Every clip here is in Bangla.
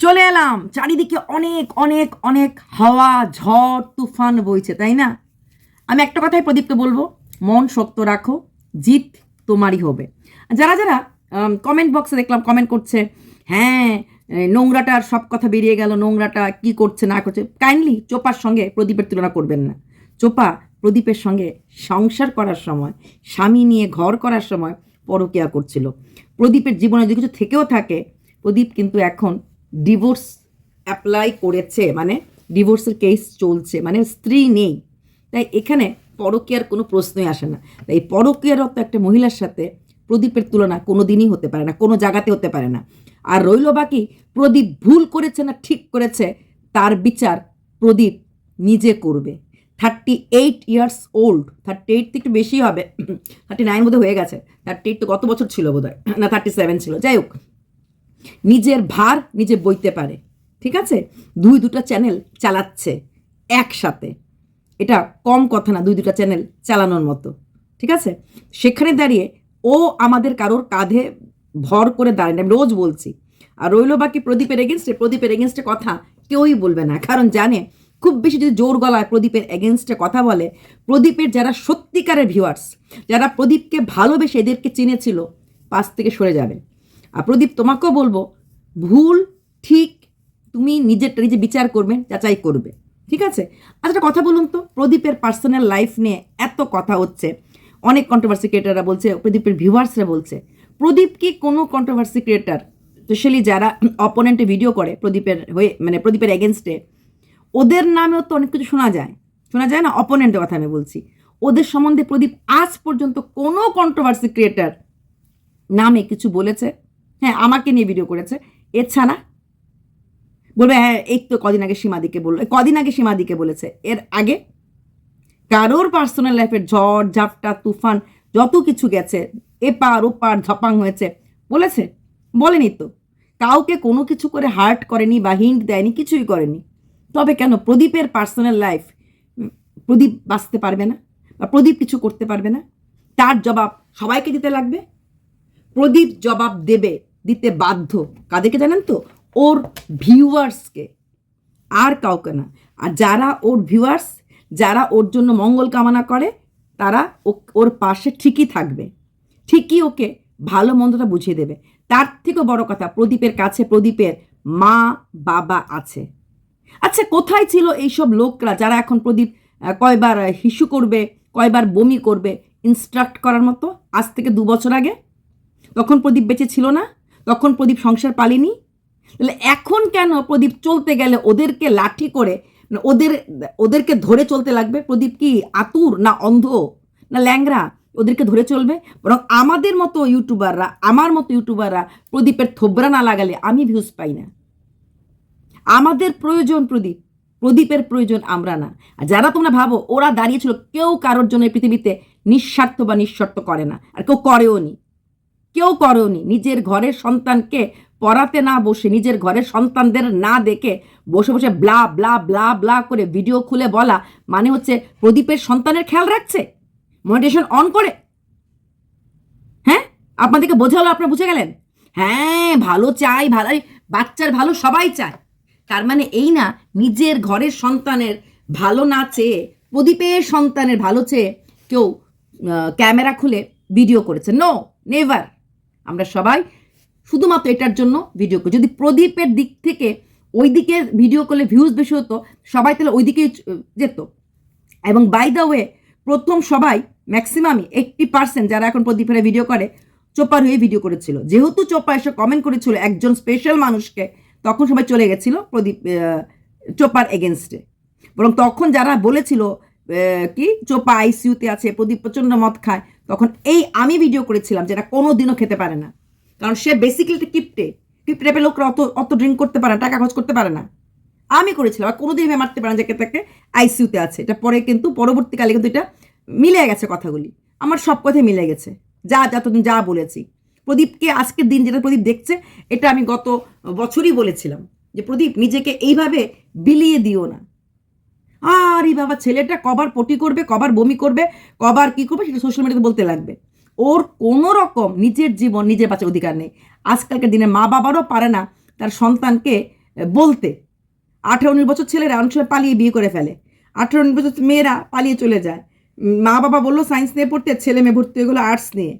চলে এলাম। চারিদিকে অনেক অনেক অনেক হাওয়া, ঝড়, তুফান বইছে, তাই না? আমি একটা কথাই প্রদীপকে বলব, মন শক্ত রাখো, জিত তোমারই হবে। যারা যারা কমেন্ট বক্সে দেখলাম কমেন্ট করছে হ্যাঁ নোংরাটার সব কথা বেরিয়ে গেল, নোংরাটা কি করছে, না করছে কাইন্ডলি চোপার সঙ্গে প্রদীপের তুলনা করবেন না। চোপা প্রদীপের সঙ্গে সংসার করার সময়, স্বামী নিয়ে ঘর করার সময় পরকিয়া করছিল। প্রদীপের জীবনে যদি কিছু থেকেও থাকে, প্রদীপ কিন্তু এখন ডিভোর্স অ্যাপ্লাই করেছে মানে ডিভোর্সের কেস চলছে মানে স্ত্রী নেই। তাই এখানে পরকীয়ার কোনো প্রশ্নই আসে না। তাই পরকীয়ারত একটা মহিলার সাথে প্রদীপের তুলনা কোনো দিনই হতে পারে না, কোনো জায়গাতে হতে পারে না। আর রইল বাকি, প্রদীপ ভুল করেছে না ঠিক করেছে, তার বিচার প্রদীপ নিজে করবে। Thirty eight years old thirty eight একটু বেশি হবে থার্টি নাইন বোধহয় হয়ে গেছে থার্টি এইট তো গত বছর ছিল বোধহয়? না থার্টি সেভেন ছিল, যাই হোক। নিজের ভার নিজে বইতে পারে। ঠিক আছে? দুই দুটো চ্যানেল চালাচ্ছে একসাথে। এটা কম কথা না, দুই দুটো চ্যানেল চালানোর মতো। ঠিক আছে? সেখানে দাঁড়িয়ে ও আমাদের কারোর কাঁধে ভর করে দাঁড়ায় আমি রোজ বলছি। আর রইল বাকি প্রদীপের এগেনস্টে প্রদীপের এগেনস্টে কথা কেউই বলবে না। কারণ জানে, খুব বেশি যদি জোর গলায় প্রদীপের এগেনস্টে কথা বলে, প্রদীপের যারা সত্যিকারের ভিউয়ার্স যারা প্রদীপকে ভালোবেসে এদেরকে চিনেছিল, পাশ থেকে সরে যাবে। আর প্রদীপ, তোমাকেও বলব, ভুল, ঠিক, তুমি নিজেরটা নিজে বিচার করবে, যাচাই করবে। ঠিক আছে? আচ্ছা কথা বলুন তো, প্রদীপের পার্সোনাল লাইফ নিয়ে এত কথা হচ্ছে। অনেক কন্ট্রোভার্সি ক্রিয়েটাররা বলছে, প্রদীপের ভিউয়ার্সরা বলছে, প্রদীপ কি কোনো কন্ট্রোভার্সি ক্রিয়েটার স্পেশালি যারা অপোনেন্টে ভিডিও করে, প্রদীপের হয়ে মানে প্রদীপের এগেনস্টে ওদের নামেও তো অনেক কিছু শোনা যায়। শোনা যায় না? অপোনেন্টের কথা আমি বলছি। ওদের সম্বন্ধে প্রদীপ আজ পর্যন্ত কোনো কন্ট্রোভার্সি ক্রিয়েটার নামে কিছু বলেছে? হ্যাঁ আমাকে নিয়ে ভিডিও করেছে। এছাড়া বলবে হ্যাঁ এই তো কদিন আগে সীমাদিকে বলল কদিন আগে সীমাদিকে বলেছে। এর আগে কারোর পার্সোনাল লাইফের ঝড়, ঝাপটা, তুফান, যত কিছু গেছে, এপার ওপার ঝপাং হয়েছে, বলেছে? বলেনি তো। কাউকে কোনো কিছু করে হার্ট করেনি বা হিন্ট দেয়নি, কিছুই করেনি। তবে কেন প্রদীপের পার্সোনাল লাইফ প্রদীপ বাঁচতে পারবে না বা প্রদীপ কিছু করতে পারবে না? তার জবাব সবাইকে দিতে লাগবে? প্রদীপ জবাব দেবে। দিতে বাধ্য। কাদেরকে জানেন তো? ওর ভিউয়ার্সকে। আর কাউকে না। আর যারা ওর ভিউয়ার্স, যারা ওর জন্য মঙ্গল কামনা করে, তারা ওর পাশে ঠিকই থাকবে। ঠিকই ওকে ভালো মন্দটা বুঝিয়ে দেবে। তার থেকেও বড় কথা, প্রদীপের কাছে প্রদীপের মা, বাবা আছে। আচ্ছা কোথায় ছিল এইসব লোকরা যারা এখন প্রদীপ কয়বার হিসু করবে, কয়বার বমি করবে ইনস্ট্রাক্ট করার মতো? আজ থেকে দু বছর আগে? তখন প্রদীপ বেঁচে ছিল না? তখন প্রদীপ সংসার পালিনি? তাহলে এখন কেন প্রদীপ চলতে গেলে ওদেরকে লাঠি করে ওদের, ওদেরকে ধরে চলতে লাগবে? প্রদীপ কি আতুর না অন্ধ? না ল্যাংরা ওদেরকে ধরে চলবে? বরং আমাদের মতো ইউটিউবাররা, আমার মতো ইউটিউবাররা প্রদীপের থোবরা না লাগালে আমি ভিউজ পাই না। আমাদের প্রয়োজন প্রদীপ। প্রদীপের প্রয়োজন আমরা না। আর যারা তোমরা ভাবো, ওরা দাঁড়িয়েছিল কেউ কারোর জন্য পৃথিবীতে নিঃস্বার্থ বা নিঃশর্ত করে না। আর কেউ করেও নি কেউ করেওনি নিজের ঘরের সন্তানকে পড়াতে না বসে, নিজের ঘরের সন্তানদের না দেখে বসে বসে ব্লা ব্লা ব্লা ব্লা করে ভিডিও খুলে বলা মানে হচ্ছে প্রদীপের সন্তানের খেয়াল রাখছে? মনিটেশন অন করে? হ্যাঁ? আপনাদেরকে বোঝালো, আপনারা বুঝে গেলেন? হ্যাঁ ভালো চাই, ভালো বাচ্চার ভালো সবাই চায়। তার মানে এই না, নিজের ঘরের সন্তানের ভালো না চেয়ে, প্রদীপের সন্তানের ভালো চেয়ে কেউ ক্যামেরা খুলে ভিডিও করেছে। নো নেভার আমরা সবাই শুধুমাত্র এটার জন্য ভিডিও করি যদি প্রদীপের দিক থেকে ওই দিকে ভিডিও করলে ভিউজ বেশি হতো, সবাই তাহলে ওই দিকেই যেত। এবং বাই দ্য ওয়ে প্রথম সবাই ম্যাক্সিমামই এইট্টি পার্সেন্ট যারা এখন প্রদীপের ভিডিও করে, চোপার হয়ে ভিডিও করেছিল। যেহেতু চোপা এসে কমেন্ট করেছিল একজন স্পেশাল মানুষকে, তখন সবাই চলে গেছিল প্রদীপ চোপার এগেনস্টে বরং তখন যারা বলেছিল কি, চোপা আইসিউতে আছে, প্রদীপ প্রচণ্ড মদ খায় তখন এই আমি ভিডিও করেছিলাম যেটা কোনো দিনও খেতে পারে না। কারণ সে বেসিক্যালি কিপটে। কিপটে টাইপের লোকরা অত অত ড্রিঙ্ক করতে পারে না, টাকা খরচ করতে পারে না। আমি করেছিলাম, আর কোনোদিন মারতে পারে না যে তাকে আইসিউতে আছে। এটা পরে কিন্তু পরবর্তীকালে কিন্তু এটা মিলে গেছে কথাগুলি। আমার সব কথাই মিলে গেছে। যা যতদিন যা বলেছি। প্রদীপকে আজকের দিন যেটা প্রদীপ দেখছে, এটা আমি গত বছরই বলেছিলাম যে প্রদীপ নিজেকে এইভাবে বিলিয়ে দিও না। আর বাবা, ছেলেটা কবার পটি করবে, কবার বমি করবে, কবার কি করবে সেটা সোশ্যাল মিডিয়াতে বলতে লাগবে। ওর কোনো রকম নিজের জীবন, নিজের বাঁচার অধিকার নেই। আজকালকার দিনে মা বাবারও পারে না তার সন্তানকে বলতে। আঠারো উনিশ বছর ছেলেরা অনেক সময় পালিয়ে বিয়ে করে ফেলে। আঠারো উনিশ বছর মেয়েরা পালিয়ে চলে যায়। মা বাবা বলল সায়েন্স নিয়ে পড়তে, ছেলে মেয়ে ভর্তি হয়ে গেলো আর্টস নিয়ে।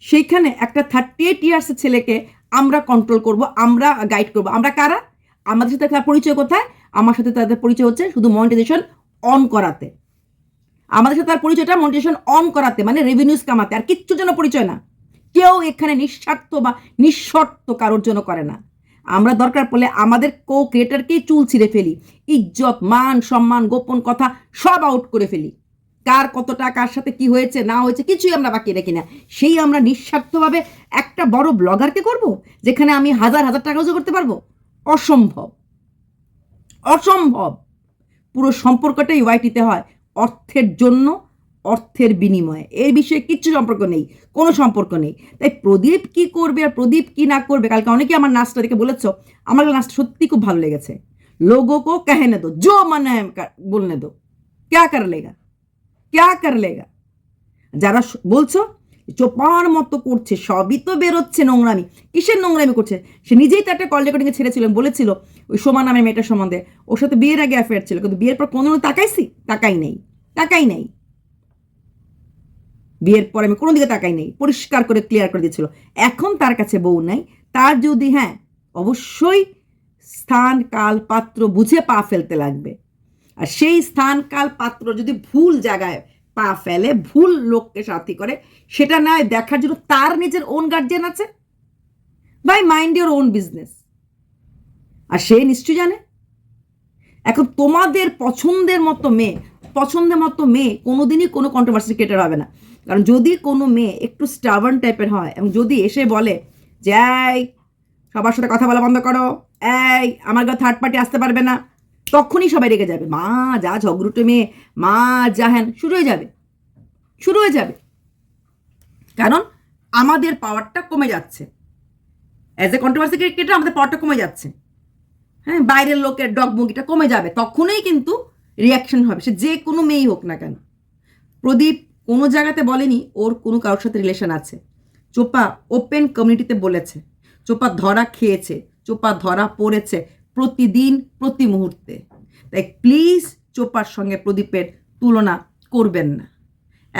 সেইখানে একটা থার্টি এইট ইয়ার্সের ছেলেকে আমরা কন্ট্রোল করব, আমরা গাইড করব। আমরা কারা? আমাদের সাথে তার পরিচয় কোথায়? আমার সাথে তাদের পরিচয় হচ্ছে শুধু মনিটাইজেশন অন করাতে। আমাদের সাথে তার পরিচয়টা মনিটাইজেশন অন করাতে মানে রেভিনিউজ কামাতে আর কিচ্ছু জন্য পরিচয় না। কেউ এখানে নিঃস্বার্থ বা নিঃশর্ত কারোর জন্য করে না। আমরা দরকার পড়লে আমাদের কো ক্রিয়েটারকেই চুল ছিঁড়ে ফেলি, ইজ্জত, মান, সম্মান, গোপন কথা সব আউট করে ফেলি। কার কতটা কার সাথে কি হয়েছে, না হয়েছে, কিছুই আমরা বাকি রাখি না। সেই আমরা নিঃস্বার্থভাবে একটা বড় ব্লগারকে করব, যেখানে আমি হাজার হাজার টাকা রোজগার করতে পারব? অসম্ভব। অসম্ভব। পুরো সম্পর্কটাই ওয়াইটিতে হয়। অর্থের জন্য, অর্থের বিনিময়ে। এর বিষয়ে কিচ্ছু সম্পর্ক নেই। কোনো সম্পর্ক নেই। তাই প্রদীপ কি করবে আর প্রদীপ কি না করবে, কালকে অনেকে আমার নাচটা দেখে বলেছ, আমার নাচটা সত্যি খুব ভালো লেগেছে। লোগো কো কহনে দো জো মানে বলনে দো। ক্যা করলেগা লেগা? ক্যা লেগা? যারা বলছো চোপার মতো করছে, সবই তো বেরোচ্ছে নোংরামি। কিসের নোংরামি করছে? সে নিজেই তো একটা কল রেকর্ডিংয়ে ছেড়েছিলেন বলেছিল, ওই সোমা নামে মেয়েটার সম্বন্ধে। ওর সাথে বিয়ের আগে অ্যাফেয়ার ছিল, কিন্তু বিয়ের পর কোনো তাকাইছি? তাকাই নেই। তাকাই নেই। বিয়ের পরে আমি কোনো দিকে তাকাই নেই। পরিষ্কার করে ক্লিয়ার করে দিয়েছিল। এখন তার কাছে বউ নাই। তার যদি হ্যাঁ অবশ্যই স্থান, কাল, পাত্র বুঝে পা ফেলতে লাগবে। আর সেই স্থান, কাল, পাত্র যদি ভুল জায়গায় পা ফেলে ভুল লোককে সাথী করে। সেটা নয় দেখার জন্য তার নিজের ওন গার্জেন আছে। By mind your own business আর সে নিশ্চয় জানে। এখন তোমাদের পছন্দের মতো মেয়ে, পছন্দের মতো মেয়ে কোনোদিনই কোনো কন্ট্রোভার্সি ক্রিয়েটার হবে না। কারণ যদি কোনো মেয়ে একটু স্টাবার্ন টাইপের হয়, এবং যদি এসে বলে যে সবার সাথে কথা বলা বন্ধ করো। এই, আমার ঘর থার্ড পার্টি আসতে পারবে না। তখনই সবাই রেগে যাবে। মা, যা ঝগড়ুটে মেয়ে, মা, যা হ্যান, শুরু হয়ে যাবে। শুরু হয়ে যাবে। কারণ আমাদের পাওয়ারটা কমে যাচ্ছে। অ্যাজ এ কন্ট্রোভার্সি ক্রিকেটার আমাদের পাওয়ারটা কমে যাচ্ছে। হ্যাঁ বাইরের লোকের ডগমুগিটা কমে যাবে। তখনই কিন্তু রিয়াকশন হবে। সে যে কোনো মেয়েই হোক না কেন। প্রদীপ কোনো জায়গাতে বলেনি, ওর কোনো কারোর সাথে রিলেশন আছে। চোপা ওপেন কমিউনিটিতে বলেছে। চোপা ধরা খেয়েছে। চোপা ধরা পড়েছে। প্রতিদিন, প্রতি মুহূর্তে। তাই প্লিজ চোপার সঙ্গে প্রদীপের তুলনা করবেন না।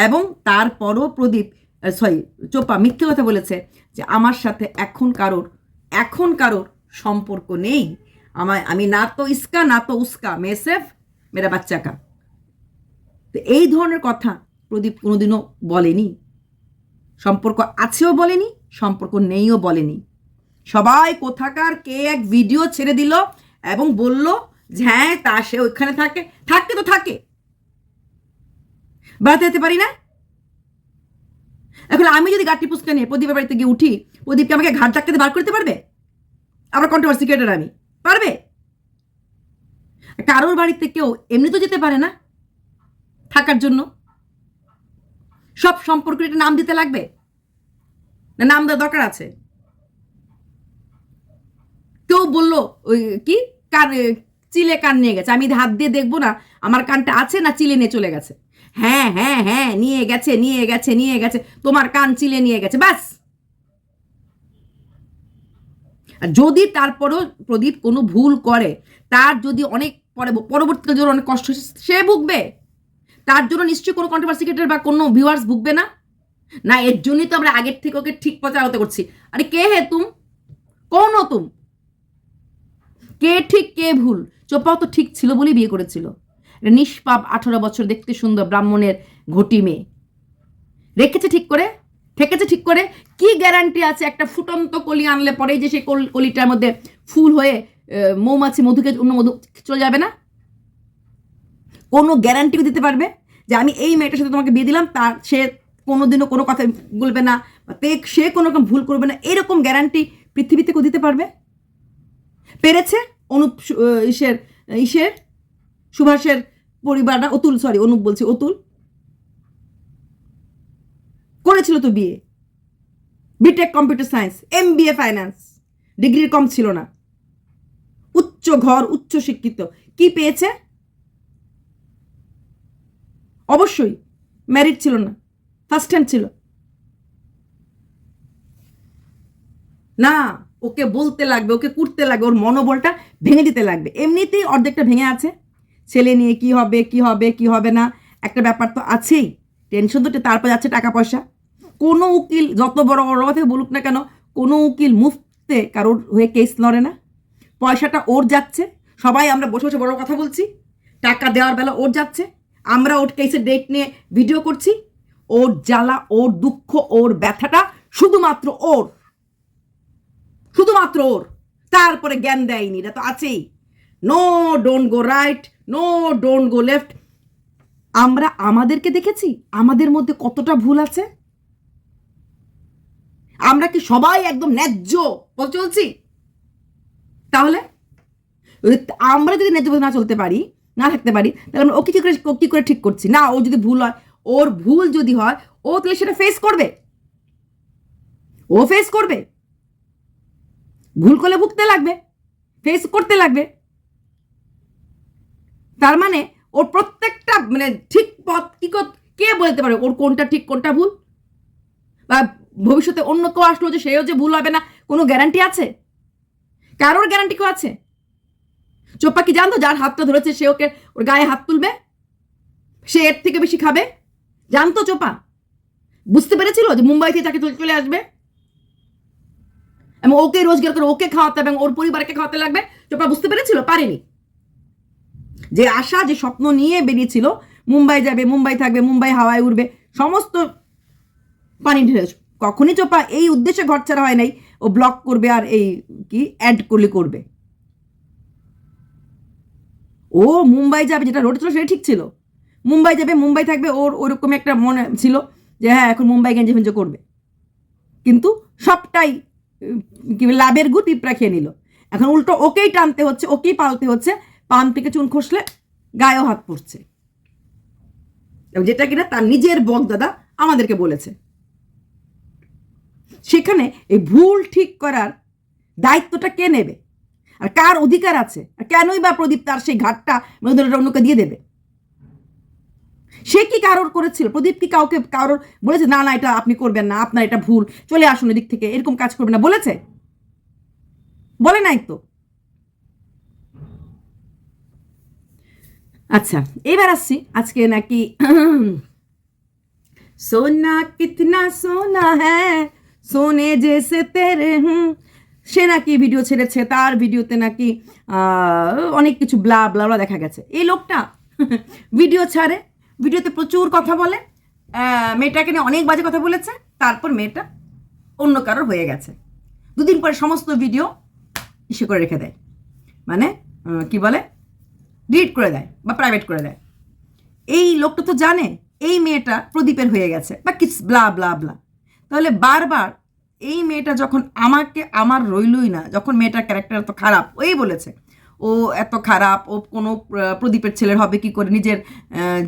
এবং তারপরও প্রদীপ সরি চোপা মিথ্যে কথা বলেছে যে আমার সাথে এখন কারোর এখন কারোর সম্পর্ক নেই। আমার, আমি না তো ইসকা, না তো উস্কা, মে সেফ, মেরা বাচ্চা কা। তো এই ধরনের কথা প্রদীপ কোনোদিনও বলেনি। সম্পর্ক আছেও বলেনি, সম্পর্ক নেইও বলেনি। সবাই কোথাকার, কে এক ভিডিও ছেড়ে দিল এবং বলল যে হ্যাঁ তা সে ওইখানে থাকে। থাকতে তো থাকে। বেড়াতে যেতে পারি না? এখন আমি যদি গাটি পুস্কা নিয়ে প্রদীপের বাড়িতে গিয়ে উঠি প্রদীপকে আমাকে ঘাট ধাক্কাতে বার করতে পারবে? আবার কন্ট্রোভার্সি ক্রিয়েটার আমি। পারবে? কারোর বাড়িতে কেউ এমনি তো যেতে পারে না থাকার জন্য? সব সম্পর্কের একটা নাম দিতে লাগবে? না, নাম দেওয়ার দরকার আছে? কেউ বলল, ওই কি? কান চিলে কান নিয়ে গেছে। আমি হাত দিয়ে দেখব না, আমার কানটা আছে না চিলে নিয়ে চলে গেছে? হ্যাঁ হ্যাঁ হ্যাঁ নিয়ে গেছে নিয়ে গেছে নিয়ে গেছে। তোমার কান চিলে নিয়ে গেছে, ব্যাস। আর যদি তারপরও প্রদীপ কোনো ভুল করে, তার যদি অনেক পরে পরবর্তীতে যদি অনেক কষ্ট সে ভুগবে। তার জন্য নিশ্চয়ই কোনো কন্ট্রোভার্সি বা কোনো ভিউয়ার্স ভুগবে না। না, এর জন্যই তো আমরা আগের থেকে ওকে ঠিক পথে আলোতে করছি। আরে কে হে তুম? কোন তুম? কে ঠিক, কে ভুল? চোপাও তো ঠিক ছিল বলেই বিয়ে করেছিল। একটা নিষ্পাপ আঠারো বছর দেখতে সুন্দর ব্রাহ্মণের ঘটি মেয়ে। রেখেছে ঠিক করে? ঠেকেছে ঠিক করে? কি গ্যারান্টি আছে একটা ফুটন্ত কলি আনলে পরেই যে সেই কল- কলিটার মধ্যে ফুল হয়ে মৌমাছি মধুকে অন্য মধু চলে যাবে না? কোনো গ্যারান্টিও দিতে পারবে যে আমি এই মেয়েটার সাথে তোমাকে বিয়ে দিলাম, তার সে কোনোদিনও কোনো কথা বলবে না সে কোনো রকম ভুল করবে না, এরকম গ্যারান্টি পৃথিবীতে কেউ দিতে পারবে? পেরেছে? অনুপ ইসের ইসের? সুভাষের পরিবারটা? অতুল সরি অনুপ বলছি, অতুল। করেছিল তো বিয়ে। BTech computer science M BA finance ডিগ্রির কম ছিল না। উচ্চ ঘর, উচ্চ শিক্ষিত। কি পেয়েছে? অবশ্যই ম্যারিড ছিল না। ফার্স্ট হ্যান্ড ছিল। না। ওকে বলতে লাগবে, ওকে কুটতে লাগবে, ওর মনোবলটা ভেঙে দিতে লাগবে। এমনিতেই অর্ধেকটা ভেঙে আছে। ছেলে নিয়ে কি হবে কি হবে কি হবে না, একটা ব্যাপার তো আছেই। টেনশন তো তারপর যাচ্ছে টাকা পয়সা কোনো উকিল, যত বড় বড় কথা বলুক না কেন, কোনো উকিল মুফতে কারোর হয়ে কেস লড়ে না। পয়সাটা ওর যাচ্ছে। সবাই আমরা বসে বসে বড় কথা বলছি। টাকা দেওয়ার বেলা ওর যাচ্ছে। আমরা ওর কেসের ডেট নিয়ে ভিডিও করছি। ওর জ্বালা, ওর দুঃখ, ওর ব্যথাটা শুধুমাত্র ওর। শুধুমাত্র ওর। তারপরে জ্ঞান দেয়নি, এটা তো আছেই। No don't go right no don't go left আমরা আমাদেরকে দেখেছি? আমাদের মধ্যে কতটা ভুল আছে? আমরা কি সবাই একদম ন্যায্য পথে চলছি? তাহলে? আমরা যদি ন্যায্য না চলতে পারি, না থাকতে পারি, তাহলে আমরা ওকে কি করে কি করে ঠিক করছি? না, ও যদি ভুল হয়, ওর ভুল যদি হয়, ও তাহলে সেটা ফেস করবে। ও ফেস করবে। ভুল করলে ভুগতে লাগবে ফেস করতে লাগবে। তার মানে ওর প্রত্যেকটা মানে ঠিক পথ কি কে বলতে পারে ওর কোনটা ঠিক, কোনটা ভুল? বা ভবিষ্যতে অন্য কেউ আসলো যে সেও যে ভুল হবে না, কোনো গ্যারান্টি আছে? কারোর গ্যারান্টি কেউ আছে? চোপা কি জানতো যার হাতটা ধরেছে সে ওকে ওর গায়ে হাত তুলবে? সে এর থেকে বেশি খাবে? জানতো চোপা? বুঝতে পেরেছিল যে মুম্বাই থেকে তাকে চলে আসবে? এবং ওকে রোজগার করে ওকে খাওয়াতে হবে এবং ওর পরিবারকে খাওয়াতে লাগবে চোপা বুঝতে পেরেছিল? পারেনি। যে আশা, যে স্বপ্ন নিয়ে বেরিয়েছিল, মুম্বাই যাবে, মুম্বাই থাকবে, মুম্বাই হাওয়ায় উঠবে সমস্ত পানি ঢেলে কখনই চোপা এই উদ্দেশ্যে ঘর ছাড়া হয় নাই, ও ব্লক করবে আর এই কি অ্যাড করলে করবে। ও মুম্বাই যাবে, যেটা রোড ছিল, সেটা ঠিক ছিল। মুম্বাই যাবে, মুম্বাই থাকবে, ওর ওরকম একটা মনে ছিল যে হ্যাঁ এখন মুম্বাই গেঞ্জি ফেঞ্জি করবে। কিন্তু সবটাই লাভের গু পিঁপড়া খেয়ে নিল। এখন উল্টো ওকেই টানতে হচ্ছে, ওকেই পালতে হচ্ছে পান থেকে চুন খসলে গায়েও হাত পড়ছে। যেটা কিনা তার নিজের বক দাদা আমাদেরকে বলেছে। সেখানে এই ভুল ঠিক করার দায়িত্বটা কে নেবে? আর কার অধিকার আছে? আর কেনই বা প্রদীপ তার সেই ঘাটটা অন্যকে দিয়ে দেবে? সে কি কারোর করেছিল? প্রদীপ কি কাউকে, কারোর বলেছে, না না, এটা আপনি করবেন না, আপনার এটা ভুল, চলে আসুন এদিক থেকে, এরকম কাজ করবেন না। বলেছে? বলে নাই তো? আচ্ছা এবার আসছি, আজকে নাকি সোনা কিতনা সোনা হ্যাঁ সোনে জেসে তেরে, হুম, সে নাকি ভিডিও ছেড়েছে, তার ভিডিওতে নাকি অনেক কিছু ব্লা ব্লা দেখা গেছে। এই লোকটা ভিডিও ছাড়ে ভিডিওতে প্রচুর কথা বলে মেয়েটাকে নিয়ে অনেক বাজে কথা বলেছে, তারপর মেয়েটা অন্য কারোর হয়ে গেছে। দুদিন পরে সমস্ত ভিডিও ইসে করে রেখে দেয়। মানে কি বলে? ডিলিট করে দেয় বা প্রাইভেট করে দেয়। এই লোকটা তো জানে, এই মেয়েটা প্রদীপের হয়ে গেছে, বা কিস ব্লা ব্লা ব্লা তাহলে বারবার এই মেয়েটা যখন আমাকে, আমার রইলই না, যখন মেয়েটার ক্যারেক্টার তো খারাপ, ওই বলেছে। ও এত খারাপ, ও কোনো প্রদীপের ছেলের হবে কি করে? নিজের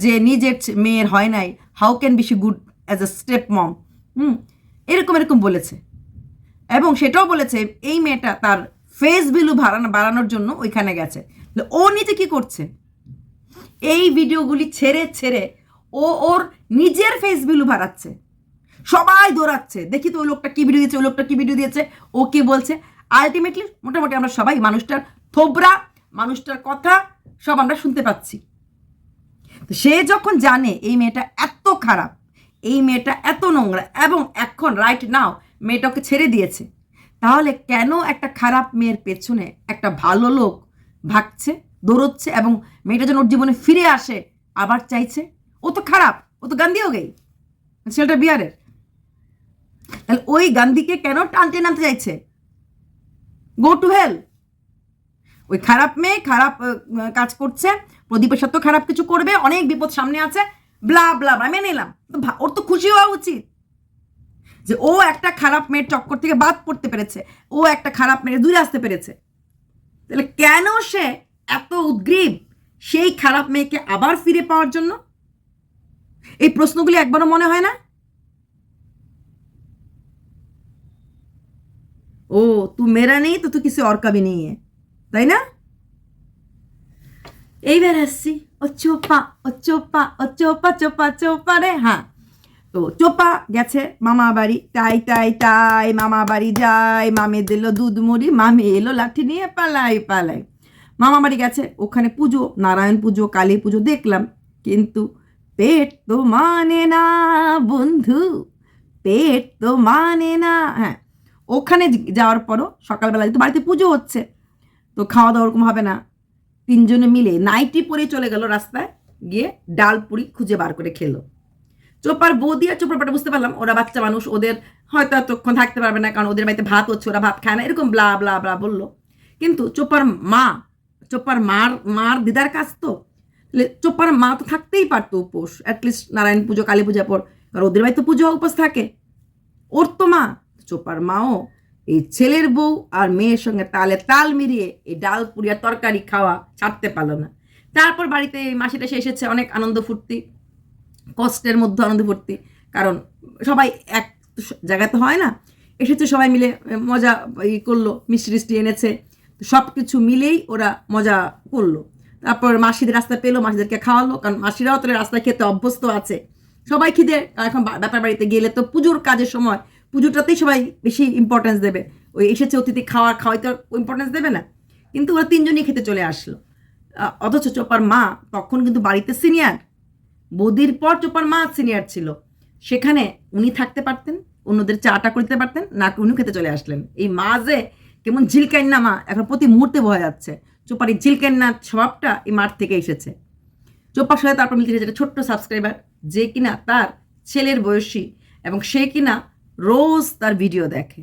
যে নিজের মেয়ের হয় নাই how can be she good as a step mom hmm, এরকম এরকম বলেছে। এবং সেটাও বলেছে, এই মেয়েটা তার ফেস ভ্যালু বাড়ানো, বাড়ানোর জন্য ওইখানে গেছে। ও নিজে কি করছে? এই ভিডিওগুলি ছেড়ে ছেড়ে ও ওর নিজের ফেস ভ্যালু বাড়াচ্ছে। সবাই দৌড়াচ্ছে। দেখি তো ওই লোকটা কি ভিডিও দিয়েছে, ওই লোকটা কি ভিডিও দিয়েছে? ও কি বলছে? আলটিমেটলি মোটামুটি আমরা সবাই মানুষটার থোবরা, মানুষটার কথা সব আমরা শুনতে পাচ্ছি। তো সে যখন জানে এই মেয়েটা এত খারাপ, এই মেয়েটা এত নোংরা এবং এখন রাইট নাও মেয়েটাকে ছেড়ে দিয়েছে, তাহলে কেন একটা খারাপ মেয়ের পেছনে একটা ভালো লোক ভাগছে, দৌড়চ্ছে এবং মেয়েটা যেন ওর জীবনে ফিরে আসে, আবার চাইছে? ও তো খারাপ, ও তো গান্ধী হয়ে গেই। ছেলেটা বিহারের। তাহলে ওই গান্ধীকে কেন টানতে নামতে চাইছে? গো টু হেল ওই খারাপ মেয়ে খারাপ আহ, কাজ করছে প্রদীপের সাথেও খারাপ কিছু করবে অনেক বিপদ সামনে আছে ব্লা ব্লা ব্লা মেনে নিলাম তো ভা- ওর তো খুশি হওয়া উচিত যে ও একটা খারাপ মেয়ের চক্কর থেকে বাদ পড়তে পেরেছে ও একটা খারাপ মেয়ের দূরে আসতে পেরেছে তাহলে কেন সে এত উদ্গ্রীব সেই খারাপ মেয়েকে আবার ফিরে পাওয়ার জন্য এই প্রশ্নগুলি একবারও মনে হয় না ओ तू मेरा नहीं तो तू किसी और का भी नहीं है তাই না? এইবার আসছি। ও চোপা ও চোপা ও চোপা চোপা চোপা রে হ্যাঁ। তো চোপা গেছে মামা বাড়ি। তাই তাই তাই, মামা বাড়ি যায়। মামে দিল দুধ মুড়ি, মামে এলো লাঠি নিয়ে পালাই পালাই। মামা বাড়ি গেছে, ওখানে পুজো, নারায়ণ পুজো, কালী পুজো দেখলাম। কিন্তু পেট তো মানে না, বন্ধু। পেট তো মানে না হ্যাঁ। ওখানে যাওয়ার পরও সকালবেলা যেহেতু বাড়িতে পুজো হচ্ছে। তো খাওয়া দাওয়া ওরকম হবে না। তিনজনে মিলে নাইটি পরে চলে গেল রাস্তায়, গিয়ে ডাল পুরি খুঁজে বার করে খেলো। চোপার বৌদি আর চোপার ব্যাপারটা বুঝতে পারলাম, ওরা বাচ্চা মানুষ, ওদের হয়তো এতক্ষণ থাকতে পারবে না, কারণ ওদের বাড়িতে ভাত হচ্ছে, ওরা ভাত খায় না, এরকম ব্লা ব্লা ব্লা বলল। কিন্তু চোপার মা, চোপার মার মার দিদার কাজ তো। চোপার মা তো থাকতেই পারতো উপোস অ্যাটলিস্ট নারায়ণ পুজো, কালী পূজা পর। কারণ ওদের বাড়িতে পুজো উপোস থাকে। ওর তো মা, চোপার মাও এই ছেলের বউ আর মেয়ের সঙ্গে তালে তাল মিলিয়ে এই ডাল পুরিয়া তরকারি খাওয়া ছাড়তে পারল না। তারপর বাড়িতে এই মাসিটা সে এসেছে অনেক আনন্দ ফুর্তি, কষ্টের মধ্যে আনন্দ ফুর্তি। কারণ সবাই এক জায়গাতে হয় না। এসেছে সবাই মিলে মজা ই করল, মিষ্টি টিষ্টি এনেছে। সব কিছু মিলেই ওরা মজা করল। তারপর মাসিদের রাস্তা পেল, মাসিদেরকে খাওয়ালো। কারণ মাসিরাও তো রাস্তায় খেতে অভ্যস্ত আছে। সবাই খিদে এখন ব্যাপার বাড়িতে গেলে তো পুজোর কাজের সময় পুজোটাতেই সবাই বেশি ইম্পর্টেন্স দেবে। ওই এসেছে অতিথি খাওয়ার খাওয়াইতে ইম্পর্টেন্স দেবে না। কিন্তু ওরা তিনজনই খেতে চলে আসলো। অথচ চোপার মা তখন কিন্তু বাড়িতে সিনিয়র বৌদির পর চোপার মা সিনিয়র ছিল। সেখানে উনি থাকতে পারতেন, অন্যদের চাটা করতে পারতেন, না উনি খেতে চলে আসলেন। এই মা যে কেমন ঝিলকান্না মা, এখন প্রতি মুহূর্তে বোঝা যাচ্ছে। চোপার এই ঝিলকান্না স্বভাবটা এই মাঠ থেকে এসেছে। চোপার সাথে তারপর মিলতে যেটা ছোট্ট সাবস্ক্রাইবার যে কিনা তার ছেলের বয়সী এবং সে কিনা রোজ তার ভিডিও দেখে।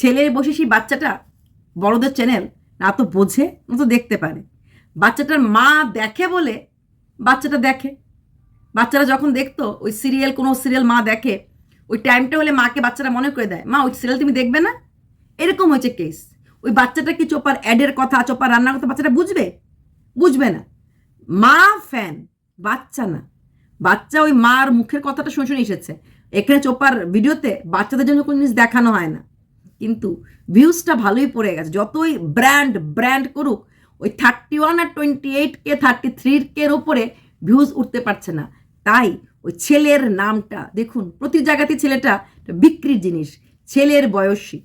ছেলে বসে সেই বাচ্চাটা, বড়দের চ্যানেল না তো বোঝে, না তো দেখতে পারে। বাচ্চাটার মা দেখে বলে বাচ্চাটা দেখে। বাচ্চারা যখন দেখতো, ওই সিরিয়াল কোনো সিরিয়াল মা দেখে, ওই টাইমটা হলে মাকে বাচ্চারা মনে করে দেয়, মা, ওই সিরিয়াল তুমি দেখবে না? এরকম হয়েছে কেস ওই বাচ্চাটা কি চোপার অ্যাডের কথা, চোপার রান্নার কথা বাচ্চাটা বুঝবে? বুঝবে না। মা ফ্যান বাচ্চা না। বাচ্চা ওই মার মুখের কথাটা শুনে শুনে এসেছে। এখানে চোপার ভিডিওতে বাচ্চাদের জন্য কোনো জিনিস দেখানো হয় না। কিন্তু ভিউজটা ভালোই পড়ে গেছে। যতই ব্র্যান্ড ব্র্যান্ড করুক, ওই থার্টি ওয়ান আর twenty eight K thirty three কের ওপরে ভিউজ উঠতে পারছে না। তাই ওই ছেলের নামটা, দেখুন, প্রতি জায়গাতে ছেলেটা বিক্রির জিনিস, ছেলের বয়সী।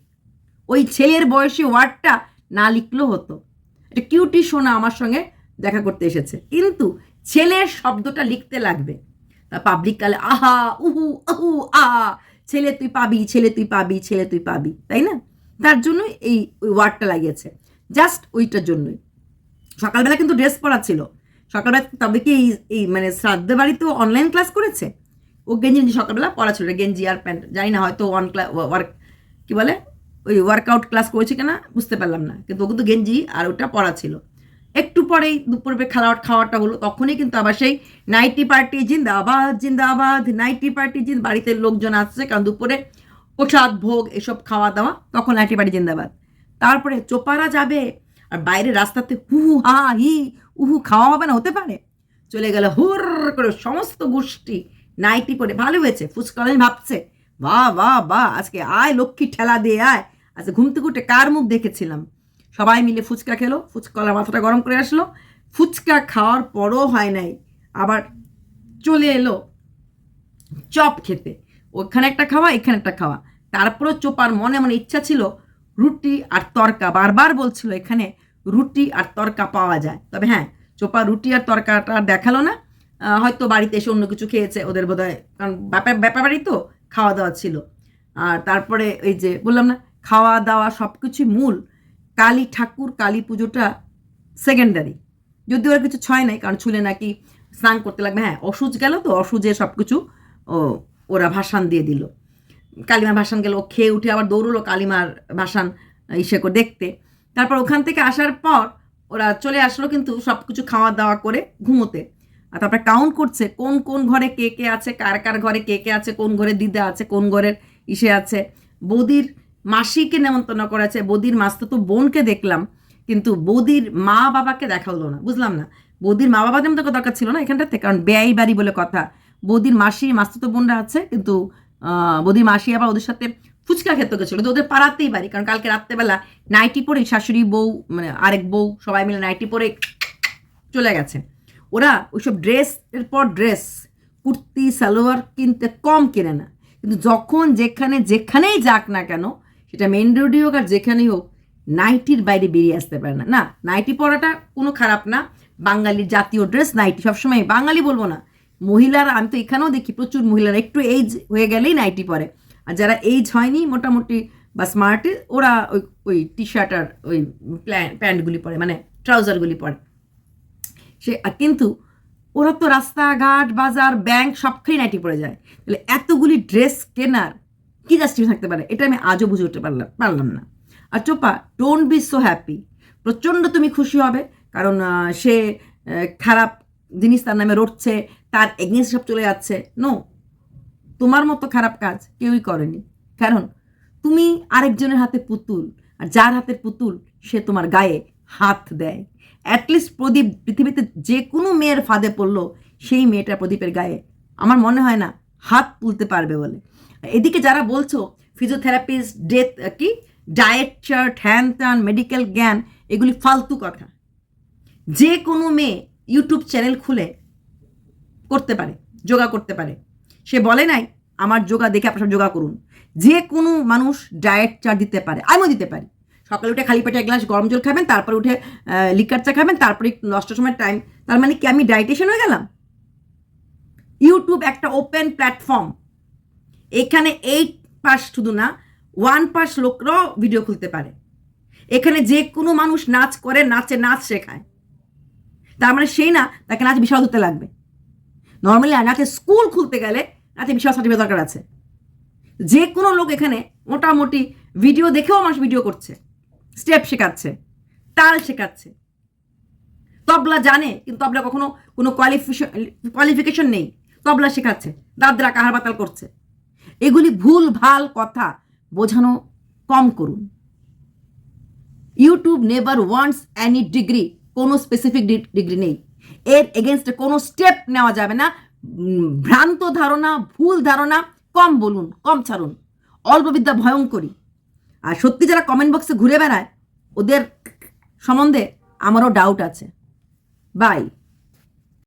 ওই ছেলের বয়সী ওয়ার্ডটা না লিখলেও হতো। একটা কিউটি সোনা আমার সঙ্গে দেখা করতে এসেছে। কিন্তু ছেলের শব্দটা লিখতে লাগবে। পাবলিক কালে, আহা, উহু, আহু আহা ছেলে তুই পাবি, ছেলে তুই পাবি, ছেলে তুই পাবি তাই না? তার জন্যই এই ওয়ার্ডটা লাগিয়েছে। জাস্ট ওইটার জন্যই। সকালবেলা কিন্তু ড্রেস পরা ছিল। সকালবেলা তবে কি এই এই মানে শ্রাদ্ধ বাড়িতেও অনলাইন ক্লাস করেছে? ও গেঞ্জি সকালবেলা পরা ছিল, গেঞ্জি আর প্যান্ট। জানি না, হয়তো ওয়ান ক্লাস ওয়ার্ক কী বলে? ওই ওয়ার্কআউট ক্লাস করেছে কিনা, বুঝতে পারলাম না। কিন্তু ও কিন্তু গেঞ্জি আর ওটা পরা ছিল। একটু পরেই দুপুরে খাওয়া খাওয়াটা হলো। তখনই কিন্তু আবার সেই নাইটি পার্টি, জিন্দাবাদ জিন্দাবাদ, নাইটি পার্টি জিন্দ বাড়িতে লোকজন আসছে, কারণ দুপুরে প্রসাদ, ভোগ, এসব খাওয়া দাওয়া, তখন নাইটি পার্টি, জিন্দাবাদ। তারপরে চোপারা যাবে, আর বাইরে রাস্তাতে হু হু হা উহু খাওয়া হবে না, হতে পারে। চলে গেল হুর করে সমস্ত গোষ্ঠী নাইটি পরে। ভালো হয়েছে ফুচকালানি ভাবছে, বাহ বাহ বাহ, আজকে আয়, লক্ষ্মী ঠেলা দিয়ে আয়। আজকে ঘুম থেকে কার মুখ দেখেছিলাম? সবাই মিলে ফুচকা খেলো ফুচকালার মাথাটা গরম করে আসলো। ফুচকা খাওয়ার পরও হয় নাই। আবার চলে এলো চপ খেতে। ওখানে একটা খাওয়া, এখানে একটা খাওয়া। তারপরেও চোপার মনে মনে ইচ্ছা ছিল, রুটি আর তরকা। বারবার বলছিল এখানে রুটি আর তরকা পাওয়া যায়। তবে হ্যাঁ চোপা রুটি আর তরকাটা দেখাল না। হয়তো বাড়িতে এসে অন্য কিছু খেয়েছে, ওদের বোধ হয় কারণ ব্যাপার ব্যাপার বাড়ি তো খাওয়া দাওয়া ছিল। আর তারপরে এই যে বললাম না খাওয়া দাওয়া সব কিছুই মূল। কালী ঠাকুর, কালী পুজোটা সেকেন্ডারি যদিও ওর কিছু ছয় নাই, কারণ ছুলে নাকি স্নান করতে লাগবে। হ্যাঁ অসুজ গেল তো অসুজে সব কিছু ও, ওরা ভাসান দিয়ে দিল। কালিমার ভাসান গেল খেয়ে উঠে আবার দৌড়লো কালিমার ভাসান ইসে করে দেখতে। তারপর ওখান থেকে আসার পর ওরা চলে আসলো কিন্তু সব কিছু খাওয়া দাওয়া করে ঘুমোতে। আর তারপরে কাউন্ট করছে, কোন কোন ঘরে কে কে আছে, কার কার ঘরে কে কে আছে, কোন ঘরে দিদা আছে, কোন ঘরের ইসে আছে। বৌদির মাসিকে নেমন্তন্ন করেছে, বৌদির মাস্তুতো বোনকে দেখলাম, কিন্তু বৌদির মা বাবাকে দেখা হলো না, বুঝলাম না। বৌদির মা বাবা যেমন দরকার ছিল না এখানটাতে, কারণ ব্যয় বাড়ি বলে কথা। বৌদির মাসি মাস্তুতো বোনরা আছে, কিন্তু বৌদির মাসি আবার ওদের সাথে ফুচকা খেতে গেছিল তো ওদের পাড়াতেই বাড়ি, কারণ কালকে রাত্রেবেলা নাইটি পরে শাশুড়ি বউ মানে আরেক বউ, সবাই মিলে নাইটি পরে চলে গেছে। ওরা ওইসব ড্রেস এর পর ড্রেস কুর্তি, সালোয়ার কিনতে কম কেনে না। কিন্তু যখন যেখানে, যেখানেই যাক না কেন সেটা মেন রোডই হোক আর যেখানেই হোক নাইটির বাইরে বেরিয়ে আসতে পারে না। না নাইটি পরাটা কোনো খারাপ না। বাঙালির জাতীয় ড্রেস নাইটি সবসময় বাঙালি বলব না। মহিলারা, আমি তো এখানেও দেখি প্রচুর মহিলারা একটু এইজ হয়ে গেলেই নাইটি পরে আর যারা এইজ হয়নি, মোটামুটি বা স্মার্টে ওরা ওই ওই টি শার্ট আর ওই প্যান্টগুলি পরে মানে ট্রাউজারগুলি পরে। সে কিন্তু ওরা তো রাস্তাঘাট, বাজার ব্যাংক সবখানেই নাইটি পড়ে যায়। তাহলে এতগুলি ড্রেস কেনার কি জাস্টিস থাকতে পারে? এটা আমি আজও বুঝে উঠতে পারলাম পারলাম না। আর চোপা ডোন্ট বি সো হ্যাপি প্রচণ্ড তুমি খুশি হবে, কারণ সে খারাপ জিনিস তার নামে রটছে, তার এগেনস্ট সব চলে যাচ্ছে। নো তোমার মতো খারাপ কাজ কেউই করেনি। কারণ, তুমি আরেকজনের হাতে পুতুল, আর যার হাতে পুতুল, সে তোমার গায়ে হাত দেয়। অ্যাটলিস্ট প্রদীপ পৃথিবীতে যে কোনো মেয়ের ফাঁদে পড়ল, সেই মেয়েটা প্রদীপের গায়ে। আমার মনে হয় না, হাত তুলতে পারবে বলে। এদিকে যারা বলছো ফিজিওথেরাপিস্ট ডেথ কি? ডায়েট চার্ট হ্যান ত্যান মেডিকেল জ্ঞান, এগুলি ফালতু কথা। যে কোনো মেয়ে ইউটিউব চ্যানেল খুলে করতে পারে, যোগা করতে পারে। সে বলে নাই, আমার যোগা দেখে আপনার যোগা করুন। যে কোনো মানুষ ডায়েট চার্ট দিতে পারে, আমিও দিতে পারি। সকালে উঠে খালি পেটে এক গ্লাস গরম জল খাবেন, তারপরে উঠে লিকার চা খাবেন, তারপরে দশটার সময় টাইম তার মানে কি আমি ডায়েটেশন হয়ে গেলাম? ইউটিউব একটা ওপেন প্ল্যাটফর্ম এখানে এইট পাস শুধু না ওয়ান পাস লোকরাও ভিডিও খুলতে পারে। এখানে যে কোনো মানুষ নাচ করে, নাচে নাচ শেখায়। তার মানে সেই না, তাকে নাচ বিশাল হতে লাগবে। নর্মালি নাচে স্কুল খুলতে গেলে নাচে বিশাল সার্টিফিকেট দরকার আছে। যে কোনো লোক এখানে মোটামুটি ভিডিও দেখেও মানুষ ভিডিও করছে। স্টেপ শেখাচ্ছে, তাল শেখাচ্ছে। তবলা জানে, কিন্তু তবলা কখনো কোনো কোয়ালিফিকেশন কোয়ালিফিকেশন নেই। তবলা শেখাচ্ছে, দাদরা কাহার বাতাল করছে। এগুলি ভুল, ভালো কথা বোঝানো কম করুন। YouTube never wants any degree কোনো স্পেসিফিক ডিগ্রি নেই। এর এগেনস্টে কোনো স্টেপ নেওয়া যাবে না। ভ্রান্ত ধারণা, ভুল ধারণা কম বলুন, কম ছাড়ুন। অল্পবিদ্যা ভয়ঙ্করী আর সত্যি যারা কমেন্ট বক্সে ঘুরে বেড়ায়, ওদের সম্বন্ধে আমারও ডাউট আছে। বাই